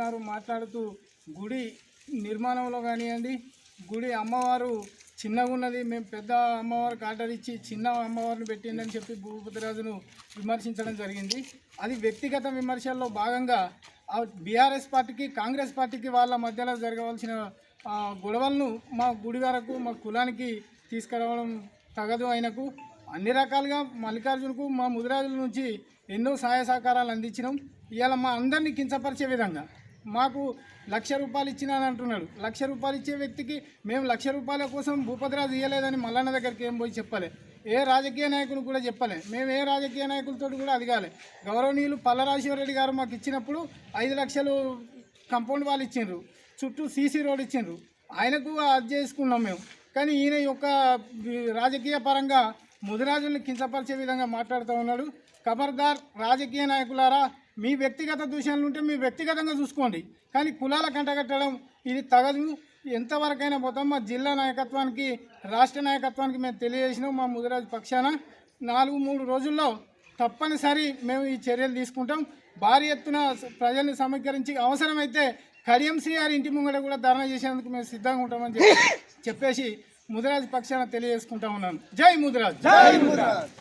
గారు మాట్లాడుతూ గుడి నిర్మాణంలో కానివ్వండి గుడి అమ్మవారు చిన్నగా ఉన్నది మేము పెద్ద అమ్మవారికి ఆర్డర్ ఇచ్చి చిన్న అమ్మవారిని పెట్టిందని చెప్పి భూపతిరాజును విమర్శించడం జరిగింది. అది వ్యక్తిగత విమర్శల్లో భాగంగా బీఆర్ఎస్ పార్టీకి కాంగ్రెస్ పార్టీకి వాళ్ళ మధ్యలో జరగవలసిన గొడవలను మా గుడి వరకు మా కులానికి తీసుకురావడం తగదు ఆయనకు. అన్ని రకాలుగా మల్లికార్జునకు మా ముదిరాజుల నుంచి ఎన్నో సహాయ సహకారాలు అందించినాం. ఇవాళ మా అందరినీ కించపరిచే విధంగా మాకు లక్ష రూపాయలు ఇచ్చినాని అంటున్నాడు. లక్ష రూపాయలు ఇచ్చే వ్యక్తికి మేము లక్ష రూపాయల కోసం భూపతిరాజు ఇవ్వలేదని మల్లన్న దగ్గరికి ఏం పోయి చెప్పలే. ఏ రాజకీయ నాయకులు కూడా చెప్పలే. మేము ఏ రాజకీయ నాయకులతో కూడా అడగాలి. గౌరవనీయులు పల్లరాజేశ్వరరెడ్డి గారు మాకు ఇచ్చినప్పుడు ఐదు లక్షలు కంపౌండ్ వాళ్ళు ఇచ్చిండ్రు. చుట్టూ సీసీ రోడ్ ఇచ్చిండ్రు. ఆయనకు అది చేసుకున్నాం మేము. కానీ ఈయన యొక్క రాజకీయ పరంగా ముదిరాజుల్ని కించపరిచే విధంగా మాట్లాడుతూ ఉన్నాడు. ఖబర్దార్ రాజకీయ నాయకులారా మీ వ్యక్తిగత దూషణలు ఉంటే మీ వ్యక్తిగతంగా చూసుకోండి. కానీ కులాల కంటగట్టడం ఇది తగదు. ఎంతవరకైనా పోతాం. మా జిల్లా నాయకత్వానికి రాష్ట్ర నాయకత్వానికి మేము తెలియజేసినాం మా ముదిరాజు పక్షాన. నాలుగు మూడు రోజుల్లో తప్పనిసరి మేము ఈ చర్యలు తీసుకుంటాం. భారీ ఎత్తున ప్రజల్ని సమీకరించి అవసరమైతే కడియం శ్రీగారి ఇంటి ముంగట కూడా ధర్నా చేసేందుకు మేము సిద్ధంగా ఉంటామని చెప్పి చెప్పేసి ముదిరాజు పక్షాన తెలియజేసుకుంటా ఉన్నాను. జై ముదిరాజ్. జై ముదిరాజ్.